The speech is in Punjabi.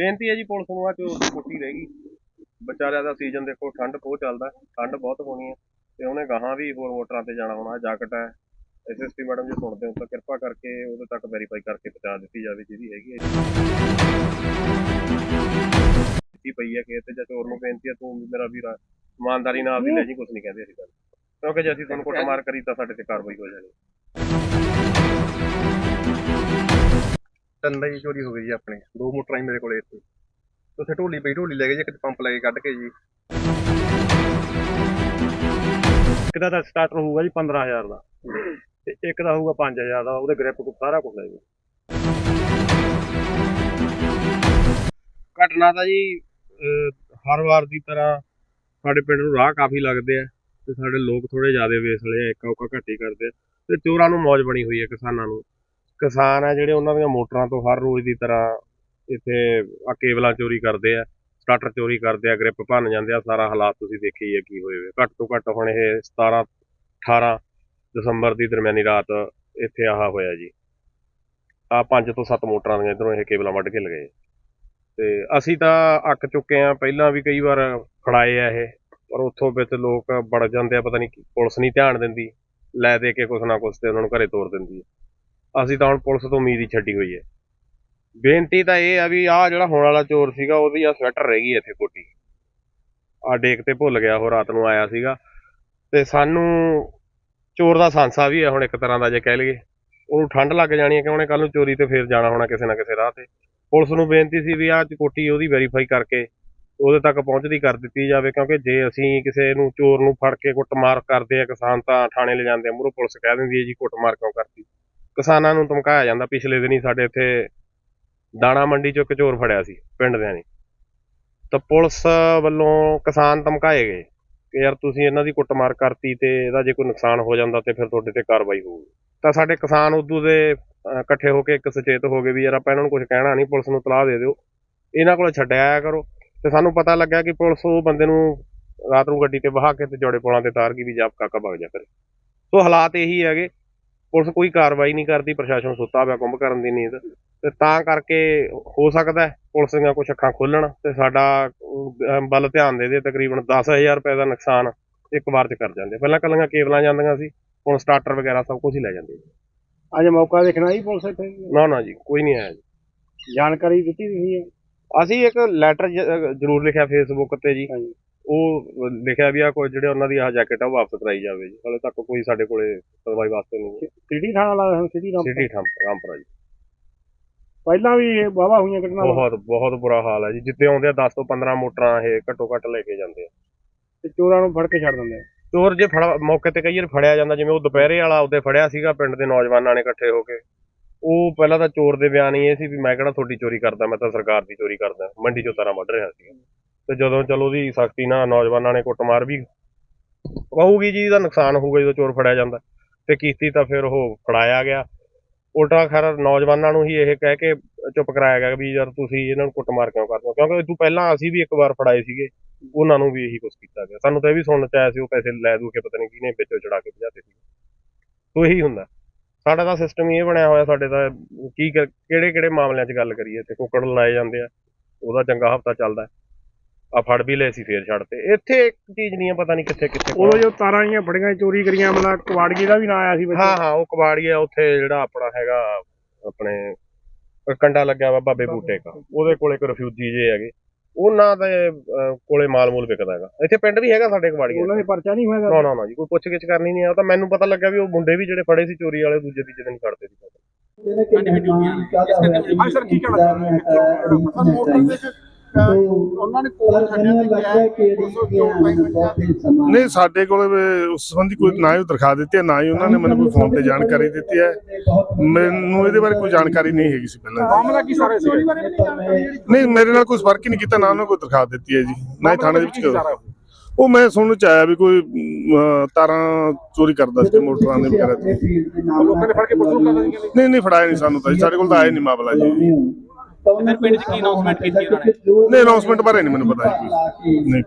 ਬੇਨਤੀ ਹੈ ਜੀ ਪੁਲਿਸ ਨੂੰ ਆ ਚੋਰ ਦੀ ਕੁੱਟੀ ਰਹਿ ਗਈ। ਵਿਚਾਰਿਆਂ ਦਾ ਸੀਜ਼ਨ ਦੇਖੋ, ਠੰਡ ਬਹੁਤ ਚੱਲਦਾ ਠੰਡ ਬਹੁਤ ਹੋਣੀ ਹੈ। ਤੇ ਉਹਨੇ ਗਾਹਾਂ ਵੀ ਹੋਰ ਮੋਟਰਾਂ ਤੇ ਜਾਣਾ ਹੋਣਾ, ਜਾਕਟ ਹੈ। ਐਸਐਸਪੀ ਮੈਡਮ ਜੀ ਸੁਣਦੇ ਹੋ ਤਾਂ ਕਿਰਪਾ ਕਰਕੇ ਉਹਦੇ ਤੱਕ ਵੈਰੀਫਾਈ ਕਰਕੇ ਪਹੁੰਚਾ ਦਿੱਤੀ ਜਾਵੇ ਜਿਹਦੀ ਹੈਗੀ ਹੈ ਜੀ। ਪਈ ਹੈ ਖੇਤ ਤੇ ਜਾਂ ਚੋਰ ਨੂੰ ਬੇਨਤੀ ਹੈ, ਤੂੰ ਮੇਰਾ ਵੀਰਾ ਇਮਾਨਦਾਰੀ ਨਾਲ ਵੀ ਲੈ ਜੀ ਕੁਝ ਨਹੀਂ ਕਹਿੰਦੇ ਅਸੀਂ ਗੱਲ ਕਿਉਂਕਿ ਜੇ ਅਸੀਂ ਤੁਹਾਨੂੰ ਕੁੱਟਮਾਰ ਕਰੀ ਤਾਂ ਸਾਡੇ ਤੇ ਕਾਰਵਾਈ ਹੋ ਜਾਣੀ। ਤਿੰਨ ਦੀ ਚੋਰੀ ਹੋ ਗਈ ਜੀ ਆਪਣੇ ਦੋ ਮੋਟਰਾਂ ਹੀ ਮੇਰੇ ਕੋਲੇ ਇੱਥੇ। ਉੱਥੇ ਢੋਲੀ ਪਈ ਢੋਲੀ ਲੈ ਗਏ ਜੀ ਇੱਕ ਪੰਪ ਲੈ ਕੇ ਕੱਢ ਕੇ ਜੀ। ਇੱਕ ਦਾ ਤਾਂ ਸਟਾਰਟਰ ਹੋਊਗਾ ਜੀ 15000 ਦਾ ਤੇ ਇੱਕ ਦਾ ਹੋਊਗਾ 5000 ਦਾ ਉਹਦੇ ਗ੍ਰਿਪ ਕੋ ਸਾਰਾ ਕੁਝ ਲੈ ਜੀ ਘਟਨਾ ਤਾਂ ਜੀ ਹਰ ਵਾਰ ਦੀ ਤਰ੍ਹਾਂ ਸਾਡੇ ਪਿੰਡ ਨੂੰ ਰਾਹ ਕਾਫੀ ਲੱਗਦੇ ਆ ਤੇ ਸਾਡੇ ਲੋਕ ਥੋੜੇ ਜ਼ਿਆਦਾ ਵੇਸਲੇ ਆ ਇੱਕ ਔਕਾ ਘੱਟੀ ਕਰਦੇ ਤੇ ਚੋਰਾਂ ਨੂੰ ਮੌਜ ਬਣੀ ਹੋਈ ਹੈ ਕਿਸਾਨਾਂ ਨੂੰ। ਕਿਸਾਨ ਆ ਜਿਹੜੇ ਉਹਨਾਂ ਦੀਆਂ ਮੋਟਰਾਂ ਤੋਂ ਹਰ ਰੋਜ਼ ਦੀ ਤਰ੍ਹਾਂ ਇੱਥੇ ਆ ਕੇਬਲਾਂ ਚੋਰੀ ਕਰਦੇ ਆ ਸਟਾਰਟਰ ਚੋਰੀ ਕਰਦੇ ਆ, ਗ੍ਰਿਪ ਭੰਨ ਜਾਂਦੇ ਆ, ਸਾਰਾ ਹਾਲਾਤ ਤੁਸੀਂ ਦੇਖੇ ਹੀ ਆ ਕੀ ਹੋਏ ਹੋਏ। ਘੱਟ ਤੋਂ ਘੱਟ ਹੁਣ ਇਹ 17 18 ਦਸੰਬਰ ਦੀ ਦਰਮਿਆਨੀ ਰਾਤ ਇੱਥੇ ਆਹ ਹੋਇਆ ਜੀ। ਆ ਪੰਜ ਤੋਂ ਸੱਤ ਮੋਟਰਾਂ ਦੀਆਂ ਇਧਰੋਂ ਇਹ ਕੇਬਲਾਂ ਵੱਢ ਕੇ ਲਗਾਏ। ਤੇ ਅਸੀਂ ਤਾਂ ਅੱਕ ਚੁੱਕੇ ਆ, ਪਹਿਲਾਂ ਵੀ ਕਈ ਵਾਰ ਫੜਾਏ ਆ ਇਹ, ਪਰ ਉੱਥੋਂ ਵਿੱਚ ਲੋਕ ਵੜ ਜਾਂਦੇ ਆ, ਪਤਾ ਨਹੀਂ ਪੁਲਿਸ ਨਹੀਂ ਧਿਆਨ ਦਿੰਦੀ, ਲੈ ਦੇ ਕੇ ਕੁਛ ਨਾ ਕੁਛ ਤੇ ਉਹਨਾਂ ਨੂੰ ਘਰੇ ਤੋਰ ਦਿੰਦੀ ਹੈ ਅਸੀਂ ਤਾਂ ਹੁਣ ਪੁਲਿਸ ਤੋਂ ਉਮੀਦ ਹੀ ਛੱਡੀ ਹੋਈ ਹੈ। ਬੇਨਤੀ ਤਾਂ ਇਹ ਆ ਵੀ ਆਹ ਜਿਹੜਾ ਹੋਣ ਵਾਲਾ ਚੋਰ ਸੀਗਾ, ਉਹਦੀ ਆ ਸਵੈਟਰ ਰਹਿ ਗਈ ਇੱਥੇ ਕੋਟੀ ਆ ਡੇਕ ਤੇ ਭੁੱਲ ਗਿਆ, ਉਹ ਰਾਤ ਨੂੰ ਆਇਆ ਸੀਗਾ। ਤੇ ਸਾਨੂੰ ਚੋਰ ਦਾ ਸਾਂਸਾ ਵੀ ਹੈ ਹੁਣ ਇੱਕ ਤਰ੍ਹਾਂ ਦਾ ਜੇ ਕਹਿ ਲਈਏ। ਉਹਨੂੰ ਠੰਡ ਲੱਗ ਜਾਣੀ ਹੈ ਕਿ ਉਹਨੇ ਕੱਲ ਨੂੰ ਚੋਰੀ ਤੇ ਫੇਰ ਜਾਣਾ ਹੋਣਾ ਕਿਸੇ ਨਾ ਕਿਸੇ ਰਾਹ ਤੇ। ਪੁਲਿਸ ਨੂੰ ਬੇਨਤੀ ਸੀ ਵੀ ਆਹ ਕੋਟੀ ਉਹਦੀ ਵੈਰੀਫਾਈ ਕਰਕੇ ਉਹਦੇ ਤੱਕ ਪਹੁੰਚਦੀ ਕਰ ਦਿੱਤੀ ਜਾਵੇ, ਕਿਉਂਕਿ ਜੇ ਅਸੀਂ ਕਿਸੇ ਨੂੰ ਚੋਰ ਨੂੰ ਫੜ ਕੇ ਕੁੱਟਮਾਰ ਕਰਦੇ ਆ, ਕਿਸਾਨ ਤਾਂ ਥਾਣੇ ਲੈ ਜਾਂਦੇ ਆ, ਮੂਹਰੋਂ ਪੁਲਿਸ ਕਹਿ ਦਿੰਦੀ ਹੈ ਜੀ, ਕੁੱਟਮਾਰ ਕਿਉਂ ਕਰਤੀ? ਕਿਸਾਨਾਂ ਨੂੰ ਧਮਕਾਇਆ ਜਾਂਦਾ। ਪਿਛਲੇ ਦਿਨੀ ਸਾਡੇ ਇੱਥੇ ਦਾਣਾ ਮੰਡੀ ਚੋਂ ਇੱਕ ਚੋਰ ਫੜਿਆ ਸੀ, ਪਿੰਡ ਦਿਆਂ ਨੇ। ਤਾਂ ਪੁਲਿਸ ਵੱਲੋਂ ਕਿਸਾਨ ਧਮਕਾਏ ਗਏ ਕਿ ਯਾਰ ਤੁਸੀਂ ਇਹਨਾਂ ਦੀ ਕੁੱਟਮਾਰ ਕਰਤੀ ਤੇ ਇਹਦਾ ਜੇ ਕੋਈ ਨੁਕਸਾਨ ਹੋ ਜਾਂਦਾ ਤੇ ਫਿਰ ਤੁਹਾਡੇ ਤੇ ਕਾਰਵਾਈ ਹੋਊਗੀ। ਤਾਂ ਸਾਡੇ ਕਿਸਾਨ ਉਦੋਂ ਦੇ ਇਕੱਠੇ ਹੋ ਕੇ ਇੱਕ ਸੁਚੇਤ ਹੋ ਗਏ ਵੀ ਯਾਰ ਆਪਾਂ ਇਹਨਾਂ ਨੂੰ ਕੁਝ ਕਹਿਣਾ ਨਹੀਂ, ਪੁਲਿਸ ਨੂੰ ਤਲਾਹ ਦੇ ਦਿਓ। ਇਹਨਾਂ ਕੋਲ ਛੱਡਿਆ ਆਇਆ ਕਰੋ। ਤੇ ਸਾਨੂੰ ਪਤਾ ਲੱਗਿਆ ਕਿ ਪੁਲਿਸ ਉਹ ਬੰਦੇ ਨੂੰ ਰਾਤ ਨੂੰ ਗੱਡੀ ਤੇ ਵਹਾ ਕੇ ਤੇ ਜੋੜੇ ਪੁਲਾਂ ਤੇ ਤਾਰ ਗਈ ਵੀ ਜਾਪ ਕਾਕਾ ਭਗ ਜਾ ਕਰੇ। ਸੋ ਹਾਲਾਤ ਇਹੀ ਹੈਗੇ। ਪੁਲਿਸ ਕੋਈ ਕਾਰਵਾਈ ਨਹੀਂ ਕਰਦੀ ਪ੍ਰਸ਼ਾਸਨ ਸੁੱਤਾ ਪਿਆ ਕੁੰਭ ਕਰਨ ਦੀ ਨੀਂਦ। ਤੇ ਤਾਂ ਕਰਕੇ ਹੋ ਸਕਦਾ ਹੈ ਪੁਲਿਸ ਦੀਆਂ ਕੁਝ ਅੱਖਾਂ ਖੋਲਣ ਤੇ ਸਾਡਾ ਵੱਲ ਧਿਆਨ ਦੇ ਦੇ ਤਕਰੀਬਨ 10000 ਰੁਪਏ ਦਾ ਨੁਕਸਾਨ ਇੱਕ ਵਾਰ ਚ ਕਰ ਜਾਂਦੇ। ਪਹਿਲਾਂ ਕੱਲੀਆਂ ਕੇਬਲਾਂ ਜਾਂਦੀਆਂ ਸੀ ਹੁਣ ਸਟਾਰਟਰ ਵਗੈਰਾ ਸਭ ਕੁਝ ਹੀ ਲੈ ਜਾਂਦੇ। ਅੱਜ ਮੌਕਾ ਦੇਖਣਾ ਜੀ ਪੁਲਿਸ ਇੱਥੇ? ਨਾ ਨਾ ਜੀ ਕੋਈ ਨਹੀਂ ਆਇਆ ਜੀ। ਜਾਣਕਾਰੀ ਦਿੱਤੀ ਤੁਸੀਂ? ਅਸੀਂ ਇੱਕ ਲੈਟਰ ਜ਼ਰੂਰ ਲਿਖਿਆ ਫੇਸਬੁੱਕ ਤੇ ਜੀ। ਉਹ ਲਿਖਿਆ ਵੀ ਆ ਕੋਈ ਜਿਹੜੇ ਉਹਨਾਂ ਦੀ ਆਹ ਜੈਕਟ ਆ ਉਹ ਵਾਪਸ ਕਰਾਈ ਜਾਵੇ ਜੀ। ਹਾਲੇ ਤੱਕ ਕੋਈ ਸਾਡੇ ਕੋਲੇ ਕਾਰਵਾਈ ਵਾਸਤੇ ਨਹੀਂ ਸਿਟੀ ਥਾਣਾ ਵਾਲਾ ਹੁਣ ਸਿਟੀ ਦਾ ਸਿਟੀ ਰਾਮਪੁਰਾ ਜੀ। ਪਹਿਲਾਂ ਵੀ ਇਹ ਵਾਵਾ ਹੋਈਆਂ ਘਟਨਾਵਾਂ? ਬਹੁਤ ਬਹੁਤ ਬੁਰਾ ਹਾਲ ਹੈ ਜੀ। ਜਿੱਤੇ ਆਉਂਦੇ ਆ 10 ਤੋਂ 15 ਮੋਟਰਾਂ ਇਹ ਘੱਟੋ ਘੱਟ ਲੈ ਕੇ ਜਾਂਦੇ ਆ। ਤੇ ਚੋਰਾਂ ਨੂੰ ਫੜ ਕੇ ਛੱਡ ਦਿੰਦੇ ਆ? ਚੋਰ ਜੇ ਫੜ ਮੌਕੇ ਤੇ ਕਈ ਵਾਰ ਫੜਿਆ ਜਾਂਦਾ ਜਿਵੇਂ ਉਹ ਦੁਪਹਿਰੇ ਵਾਲਾ ਉਹਦੇ ਫੜਿਆ ਸੀਗਾ ਪਿੰਡ ਦੇ ਨੌਜਵਾਨਾਂ ਨੇ ਇਕੱਠੇ ਹੋ ਕੇ। ਉਹ ਪਹਿਲਾਂ ਤਾਂ ਚੋਰ ਦੇ ਬਿਆਨ ਹੀ ਇਹ ਸੀ ਵੀ ਮੈਂ ਕਿਹੜਾ ਤੁਹਾਡੀ ਚੋਰੀ ਕਰਦਾ ਮੈਂ ਤਾਂ ਸਰਕਾਰ ਦੀ ਚੋਰੀ ਕਰਦਾ। ਮੰਡੀ ਚੋਂ ਤਾਰਾਂ ਵੱਢ ਰਿਹਾ ਸੀ। ਤੇ ਜਦੋਂ ਚਲੋ ਉਹਦੀ ਸਖਤੀ ਨਾਲ ਨੌਜਵਾਨਾਂ ਨੇ ਕੁੱਟਮਾਰ ਵੀ ਕਹੂਗੀ ਜੀ ਇਹਦਾ ਨੁਕਸਾਨ ਹੋਊਗਾ ਜਦੋਂ ਚੋਰ ਫੜਿਆ ਜਾਂਦਾ। ਤੇ ਕੀਤੀ ਤਾਂ ਫਿਰ ਉਹ ਫੜਾਇਆ ਗਿਆ। ਉਲਟਾ ਖੈਰ ਨੌਜਵਾਨਾਂ ਨੂੰ ਹੀ ਇਹ ਕਹਿ ਕੇ ਚੁੱਪ ਕਰਾਇਆ ਗਿਆ ਵੀ ਯਾਰ ਤੁਸੀਂ ਇਹਨਾਂ ਨੂੰ ਕੁੱਟਮਾਰ ਕਿਉਂ ਕਰਦੇ ਹੋ? ਕਿਉਂਕਿ ਇਹ ਤੋਂ ਪਹਿਲਾਂ ਅਸੀਂ ਵੀ ਇੱਕ ਵਾਰ ਫੜਾਏ ਸੀਗੇ, ਉਹਨਾਂ ਨੂੰ ਵੀ ਇਹੀ ਕੁਝ ਕੀਤਾ ਗਿਆ। ਸਾਨੂੰ ਤਾਂ ਇਹ ਵੀ ਸੁਣਨ ਚ ਆਇਆ ਸੀ, ਉਹ ਪੈਸੇ ਲੈ ਦੂ ਕੇ ਪਤਾ ਨਹੀਂ ਕਿਹਨੇ ਵਿੱਚੋਂ ਚੜਾ ਕੇ ਭਜਾਤੇ ਸੀ। ਸੋ ਇਹੀ ਹੁੰਦਾ। ਸਾਡਾ ਤਾਂ ਸਿਸਟਮ ਹੀ ਇਹ ਬਣਿਆ ਹੋਇਆ, ਸਾਡੇ ਤਾਂ ਕੀ ਕਿਹੜੇ ਕਿਹੜੇ ਮਾਮਲਿਆਂ 'ਚ ਗੱਲ ਕਰੀਏ? ਤੇ ਕੁੱਕੜ ਲਾਏ ਜਾਂਦੇ ਆ, ਉਹਦਾ ਚੰਗਾ ਹਫਤਾ ਚੱਲਦਾ। ਆ ਫੜ ਵੀ ਲਏ ਸੀ ਫੇਰ ਛੱਡਤੇ ਇੱਥੇ ਇੱਕ ਚੀਜ਼ ਨਹੀਂ ਆ ਪਤਾ ਨਹੀਂ ਕਿੱਥੇ ਕਿੱਥੇ ਉਦੋਂ ਜੋ ਤਾਰਾਂ ਜੀਆਂ ਫੜੀਆਂ ਚੋਰੀ ਕਰੀਆਂ ਮਤਲਬ ਕਵਾੜੀਏ ਦਾ ਵੀ ਨਾਂ ਆਇਆ ਸੀ ਵਿੱਚ। ਹਾਂ ਹਾਂ ਉਹ ਕਬਾੜੀ ਆ ਉੱਥੇ ਜਿਹੜਾ ਆਪਣਾ ਹੈਗਾ ਆਪਣੇ ਕੰਡਾ ਲੱਗਿਆ ਵਾ ਬਾਬੇ ਬੂਟੇ ਕਾ। ਉਹਦੇ ਕੋਲੇ ਇੱਕ ਰਿਫਿਊਜੀ ਜੇ ਹੈਗੇ। ਉਹਨਾਂ ਦੇ ਕੋਲੇ ਮਾਲ ਮੂਲ ਵਿਕਦਾ ਹੈਗਾ। ਇੱਥੇ ਪਿੰਡ ਵੀ ਹੈਗਾ ਸਾਡੇ ਕਬਾੜੀ ਉਹਨਾਂ ਦੇ ਪਰਚਾ ਨਹੀਂ ਹੋਇਆ ਨਾ ਨਾ ਨਾ ਜੀ ਕੋਈ ਪੁੱਛ ਗਿੱਛ ਕਰਨੀ ਨਹੀਂ ਆ। ਉਹ ਤਾਂ ਮੈਨੂੰ ਪਤਾ ਲੱਗਾ ਵੀ ਉਹ ਮੁੰਡੇ ਵੀ ਜਿਹੜੇ ਫੜੇ ਸੀ ਚੋਰੀ ਵਾਲੇ ਦੂਜੇ ਤੀਜੇ ਦਿਨ ਫੜਦੇ ਸੀ। ਹਾਂ ਸਰ ਕੀ ਕਹਿਣਾ ਚਾਹੁੰਦੇ ਸਰ ਮੋਟਰ ਦੇ ਚ, ਅਹ, ਉਹਨਾਂ ਨੇ ਕੋਲ ਛੱਡਿਆ ਤੇ ਕਿਹਾ ਨਹੀਂ ਸਾਡੇ ਕੋਲ ਵੀ ਉਸ ਸੰਬੰਧੀ ਕੋਈ ਨਾ ਹੀ ਉਹ ਦਰਖਾਸਤ ਦਿੱਤੀ ਹੈ ਨਾ ਹੀ ਉਹਨਾਂ ਨੇ ਮੈਨੂੰ ਕੋਈ ਫੋਨ ਤੇ ਜਾਣਕਾਰੀ ਦਿੱਤੀ ਹੈ। ਮੈਨੂੰ ਇਹਦੇ ਬਾਰੇ ਕੋਈ ਜਾਣਕਾਰੀ ਨਹੀਂ ਹੈਗੀ ਸੀ ਪਹਿਲਾਂ। ਮਾਮਲਾ ਕੀ ਸਾਰੇ ਸੀ ਨਹੀਂ ਮੇਰੇ ਨਾਲ ਕੋਈ ਸੰਪਰਕ ਹੀ ਨਹੀਂ ਕੀਤਾ ਨਾ ਉਹਨਾਂ ਕੋਈ ਦਰਖਾਸਤ ਦਿੱਤੀ ਹੈ ਜੀ ਨਾ ਹੀ ਥਾਣੇ ਦੇ ਵਿੱਚ ਕੋਈ- ਉਹ ਮੈਂ ਸੁਣਨ ਚ ਆਇਆ ਵੀ ਕੋਈ ਤਾਰਾਂ ਚੋਰੀ ਕਰਦਾ ਸੀ ਮੋਟਰਾਂ ਦੇ ਵਗੈਰਾ ਤੇ। ਲੋਕਾਂ ਨੇ ਫੜ ਕੇ ਦਿੰਦੇ ਨਹੀਂ ਨਹੀਂ ਫੜਾਇਆ ਨਹੀਂ ਸਾਨੂੰ ਤਾਂ ਸਾਡੇ ਕੋਲ ਤਾਂ ਆਇਆ ਨਹੀਂ ਮਾਮਲਾ ਜੀ। ਫਿਰ ਪਿੰਡ 'ਚ ਕੀ ਅਨਾਉਂਸਮੈਂਟ ਕੀਤੀ ਉਹਨਾਂ ਨੇ ਨਹੀਂ ਅਨਾਉਂਸਮੈਂਟ ਬਾਰੇ ਨਹੀਂ ਮੈਨੂੰ ਪਤਾ ਜੀ। ਨਹੀਂ